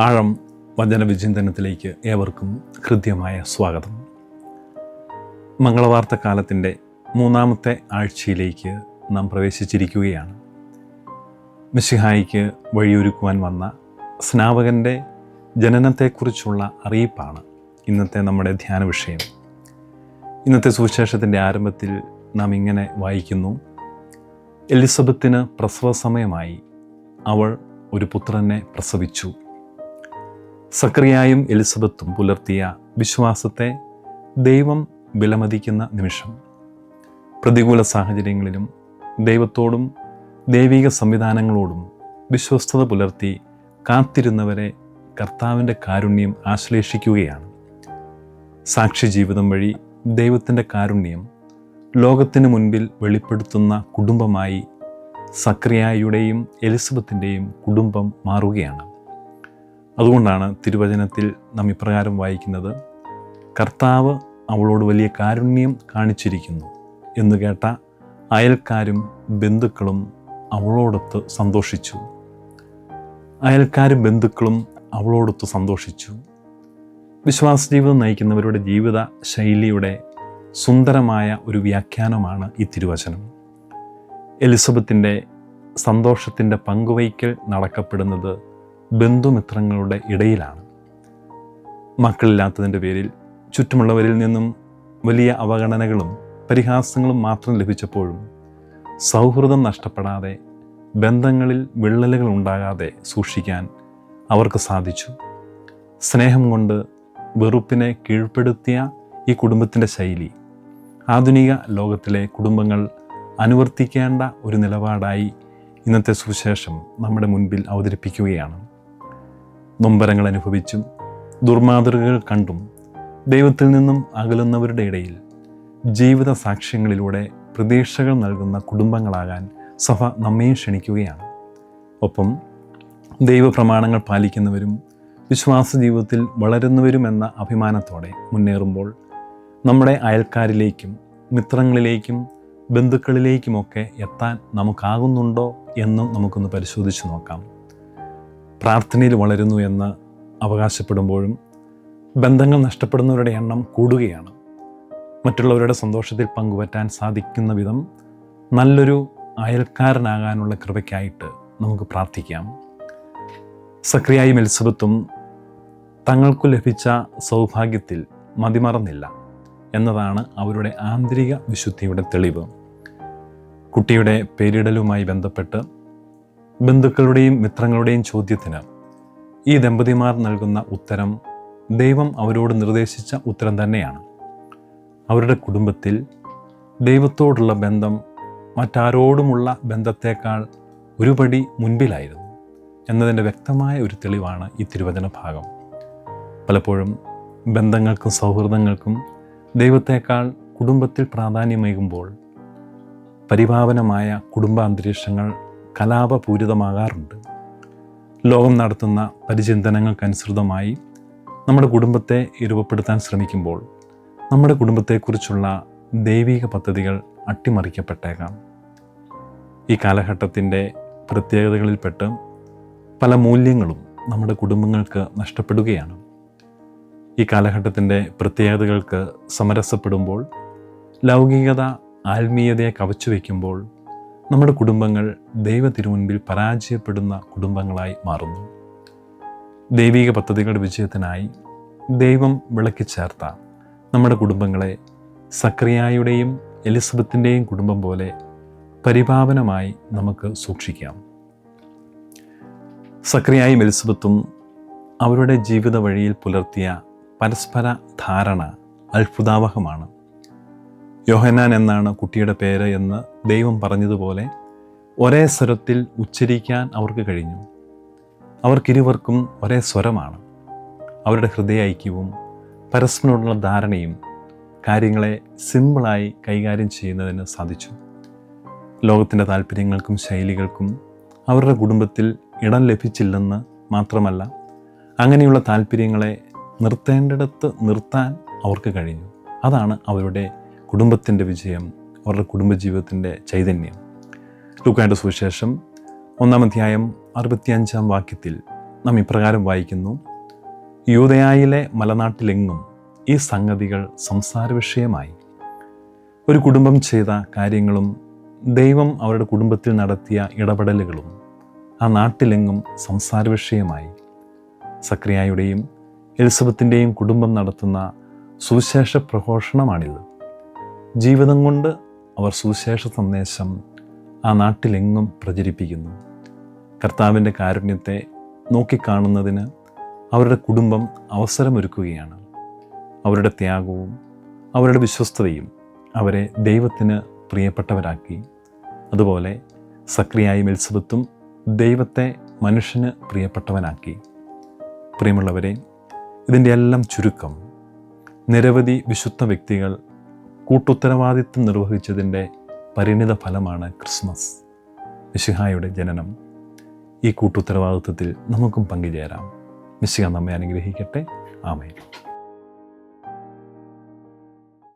ആഴം വചനവിചിന്തനത്തിലേക്ക് ഏവർക്കും ഹൃദ്യമായ സ്വാഗതം. മംഗളവാർത്ത കാലത്തിന്റെ മൂന്നാമത്തെ ആഴ്ചയിലേക്ക് നാം പ്രവേശിച്ചിരിക്കുകയാണ്. മിശിഹായിക്ക് വഴിയൊരുക്കുവാൻ വന്ന സ്നാപകന്റെ ജനനത്തെക്കുറിച്ചുള്ള അറിയിപ്പാണ് ഇന്നത്തെ നമ്മുടെ ധ്യാന വിഷയം. ഇന്നത്തെ സുവിശേഷത്തിന്റെ ആരംഭത്തിൽ നാം ഇങ്ങനെ വായിക്കുന്നു. എലിസബത്തിന് പ്രസവ സമയമായി അവൾ ഒരു പുത്രനെ പ്രസവിച്ചു. സക്രിയായും എലിസബത്തും പുലർത്തിയ വിശ്വാസത്തെ ദൈവം വിലമതിക്കുന്ന നിമിഷം. പ്രതികൂല സാഹചര്യങ്ങളിലും ദൈവത്തോടും ദൈവിക സംവിധാനങ്ങളോടും വിശ്വസ്തത പുലർത്തി കാത്തിരുന്നവരെ കർത്താവിന്റെ കാരുണ്യം ആശ്ലേഷിക്കുകയാണ്. സാക്ഷി ജീവിതം വഴി ദൈവത്തിന്റെ കാരുണ്യം ലോകത്തിന് മുൻപിൽ വെളിപ്പെടുത്തുന്ന കുടുംബമായി സക്രിയായുടെയും എലിസബത്തിന്റെയും കുടുംബം മാറുകയാണ്. അതുകൊണ്ടാണ് തിരുവചനത്തിൽ നാം ഇപ്രകാരം വായിക്കുന്നത് കർത്താവ് അവളോട് വലിയ കാരുണ്യം കാണിച്ചിരിക്കുന്നു എന്ന് കേട്ട അയൽക്കാരും ബന്ധുക്കളും അവളോടൊത്ത് സന്തോഷിച്ചു. അയൽക്കാരും ബന്ധുക്കളും അവളോടൊത്ത് സന്തോഷിച്ചു. വിശ്വാസ ജീവിതം നയിക്കുന്നവരുടെ ജീവിത ശൈലിയുടെ സുന്ദരമായ ഒരു വ്യാഖ്യാനമാണ് ഈ തിരുവചനം. എലിസബത്തിന്റെ സന്തോഷത്തിന്റെ പങ്കുവയ്ക്കൽ നടക്കപ്പെടുന്നത് ബന്ധുമിത്രങ്ങളുടെ ഇടയിലാണ്. മക്കളില്ലാത്തതിന്റെ പേരിൽ ചുറ്റുമുള്ളവരിൽ നിന്നും വലിയ അവഗണനകളും പരിഹാസങ്ങളും മാത്രം ലഭിച്ചപ്പോഴും സൗഹൃദം നഷ്ടപ്പെടാതെ ബന്ധങ്ങളിൽ വിള്ളലുകൾ ഉണ്ടാകാതെ സൂക്ഷിക്കാൻ അവർക്ക് സാധിച്ചു. സ്നേഹം കൊണ്ട് വെറുപ്പിനെ കീഴ്പ്പെടുത്തിയ ഈ കുടുംബത്തിന്റെ ശൈലി ആധുനിക ലോകത്തിലെ കുടുംബങ്ങൾ അനുവർത്തിക്കേണ്ട ഒരു നിലപാടായി ഇന്നത്തെ സുവിശേഷം നമ്മുടെ മുൻപിൽ അവതരിപ്പിക്കുകയാണ്. നൊമ്പരങ്ങൾ അനുഭവിച്ചും ദുർമാതൃകകൾ കണ്ടും ദൈവത്തിൽ നിന്നും അകലുന്നവരുടെ ഇടയിൽ ജീവിത സാക്ഷ്യങ്ങളിലൂടെ പ്രതീക്ഷകൾ നൽകുന്ന കുടുംബങ്ങളാകാൻ സഭ നമ്മയും ക്ഷണിക്കുകയാണ്. ഒപ്പം ദൈവപ്രമാണങ്ങൾ പാലിക്കുന്നവരും വിശ്വാസ ജീവിതത്തിൽ വളരുന്നവരുമെന്ന അഭിമാനത്തോടെ മുന്നേറുമ്പോൾ നമ്മുടെ അയൽക്കാരിലേക്കും മിത്രങ്ങളിലേക്കും ബന്ധുക്കളിലേക്കുമൊക്കെ എത്താൻ നമുക്കാകുന്നുണ്ടോ എന്നും നമുക്കൊന്ന് പരിശോധിച്ച് നോക്കാം. പ്രാർത്ഥനയിൽ വളരുന്നു എന്ന് അവകാശപ്പെടുമ്പോഴും ബന്ധങ്ങൾ നഷ്ടപ്പെടുന്നവരുടെ എണ്ണം കൂടുകയാണ്. മറ്റുള്ളവരുടെ സന്തോഷത്തിൽ പങ്കുപറ്റാൻ സാധിക്കുന്ന വിധം നല്ലൊരു അയൽക്കാരനാകാനുള്ള കൃപയ്ക്കായിട്ട് നമുക്ക് പ്രാർത്ഥിക്കാം. സക്രിയായും എലിസബത്തും തങ്ങൾക്കു ലഭിച്ച സൗഭാഗ്യത്തിൽ മതിമറന്നില്ല എന്നതാണ് അവരുടെ ആന്തരിക വിശുദ്ധിയുടെ തെളിവ്. കുട്ടിയുടെ പേരിടലുമായി ബന്ധപ്പെട്ട് ബന്ധുക്കളുടെയും മിത്രങ്ങളുടെയും ചോദ്യത്തിന് ഈ ദമ്പതിമാർ നൽകുന്ന ഉത്തരം ദൈവം അവരോട് നിർദ്ദേശിച്ച ഉത്തരം തന്നെയാണ്. അവരുടെ കുടുംബത്തിൽ ദൈവത്തോടുള്ള ബന്ധം മറ്റാരോടുമുള്ള ബന്ധത്തേക്കാൾ ഒരുപടി മുൻപിലായിരുന്നു എന്നതിന്റെ വ്യക്തമായ ഒരു തെളിവാണ് ഈ തിരുവചന ഭാഗം. പലപ്പോഴും ബന്ധങ്ങൾക്കും സൗഹൃദങ്ങൾക്കും ദൈവത്തേക്കാൾ കുടുംബത്തിൽ പ്രാധാന്യമേകുമ്പോൾ പരിപാവനമായ കുടുംബാന്തരീക്ഷങ്ങൾ കലാപപൂരിതമാകാറുണ്ട്. ലോകം നടത്തുന്ന പരിചിന്തനങ്ങൾക്കനുസൃതമായി നമ്മുടെ കുടുംബത്തെ രൂപപ്പെടുത്താൻ ശ്രമിക്കുമ്പോൾ നമ്മുടെ കുടുംബത്തെക്കുറിച്ചുള്ള ദൈവിക പദ്ധതികൾ അട്ടിമറിക്കപ്പെട്ടേക്കാം. ഈ കാലഘട്ടത്തിന്റെ പ്രത്യേകതകളിൽപ്പെട്ട് പല മൂല്യങ്ങളും നമ്മുടെ കുടുംബങ്ങൾക്ക് നഷ്ടപ്പെടുകയാണ്. ഈ കാലഘട്ടത്തിന്റെ പ്രത്യേകതകൾക്ക് സമരസപ്പെടുമ്പോൾ ലൗകികത ആത്മീയതയെ കവച്ചു വയ്ക്കുമ്പോൾ നമ്മുടെ കുടുംബങ്ങൾ ദൈവ തിരുമുൻപിൽ പരാജയപ്പെടുന്ന കുടുംബങ്ങളായി മാറുന്നു. ദൈവിക പദ്ധതികളുടെ വിജയത്തിനായി ദൈവം വിളക്കി ചേർത്ത നമ്മുടെ കുടുംബങ്ങളെ സക്രിയായുടെയും എലിസബത്തിന്റെയും കുടുംബം പോലെ പരിപാവനമായി നമുക്ക് സൂക്ഷിക്കാം. സക്രിയായും എലിസബത്തും അവരുടെ ജീവിത വഴിയിൽ പുലർത്തിയ പരസ്പര ധാരണ അത്ഭുതാവഹമാണ്. യോഹനാൻ എന്നാണ് കുട്ടിയുടെ പേര് എന്ന് ദൈവം പറഞ്ഞതുപോലെ ഒരേ സ്വരത്തിൽ ഉച്ചരിക്കാൻ അവർക്ക് കഴിഞ്ഞു. അവർക്കിരുവർക്കും ഒരേ സ്വരമാണ്. അവരുടെ ഹൃദയ ഐക്യവും പരസ്പരമുള്ള ധാരണയും കാര്യങ്ങളെ സിമ്പിളായി കൈകാര്യം ചെയ്യുന്നതിന് സാധിച്ചു. ലോകത്തിന്റെ താല്പര്യങ്ങൾക്കും ശൈലികൾക്കും അവരുടെ കുടുംബത്തിൽ ഇടം ലഭിച്ചില്ലെന്ന് മാത്രമല്ല അങ്ങനെയുള്ള താല്പര്യങ്ങളെ നിർത്തേണ്ടിടത്ത് നിർത്താൻ അവർക്ക് കഴിഞ്ഞു. അതാണ് അവരുടെ കുടുംബത്തിന്റെ വിജയം. അവരുടെ കുടുംബജീവിതത്തിന്റെ ചൈതന്യം. ലൂക്കായുടെ സുവിശേഷം ഒന്നാം അധ്യായം അറുപത്തിയഞ്ചാം വാക്യത്തിൽ നാം ഇപ്രകാരം വായിക്കുന്നു. യൂതയായിലെ മലനാട്ടിലെങ്ങും ഈ സംഗതികൾ സംസാര വിഷയമായി ഒരു കുടുംബം ചെയ്ത കാര്യങ്ങളും ദൈവം അവരുടെ കുടുംബത്തിൽ നടത്തിയ ഇടപെടലുകളും ആ നാട്ടിലെങ്ങും സംസാര വിഷയമായി സക്രിയായുടെയും എലിസബത്തിന്റെയും കുടുംബം നടത്തുന്ന സുവിശേഷ പ്രഘോഷണമാണിത്. ജീവിതം കൊണ്ട് അവർ സുവിശേഷ സന്ദേശം ആ നാട്ടിലെങ്ങും പ്രചരിപ്പിക്കുന്നു. കർത്താവിന്റെ കാരുണ്യത്തെ നോക്കിക്കാണുന്നതിന് അവരുടെ കുടുംബം അവസരമൊരുക്കുകയാണ്. അവരുടെ ത്യാഗവും അവരുടെ വിശ്വസ്തതയും അവരെ ദൈവത്തിന് പ്രിയപ്പെട്ടവരാക്കി. അതുപോലെ സക്രിയായും എലിസബത്തും ദൈവത്തെ മനുഷ്യന് പ്രിയപ്പെട്ടവനാക്കി. പ്രിയമുള്ളവരെ ഇതിന്റെ എല്ലാം ചുരുക്കം നിരവധി വിശുദ്ധ വ്യക്തികൾ കൂട്ടുത്തരവാദിത്വം നിർവഹിച്ചതിന്റെ പരിണിത ഫലമാണ് ക്രിസ്മസ്. മിശിഹായുടെ ജനനം. ഈ കൂട്ടുത്തരവാദിത്വത്തിൽ നമുക്കും പങ്കുചേരാം. മിശിഹ നമ്മെ അനുഗ്രഹിക്കട്ടെ. ആമേൻ.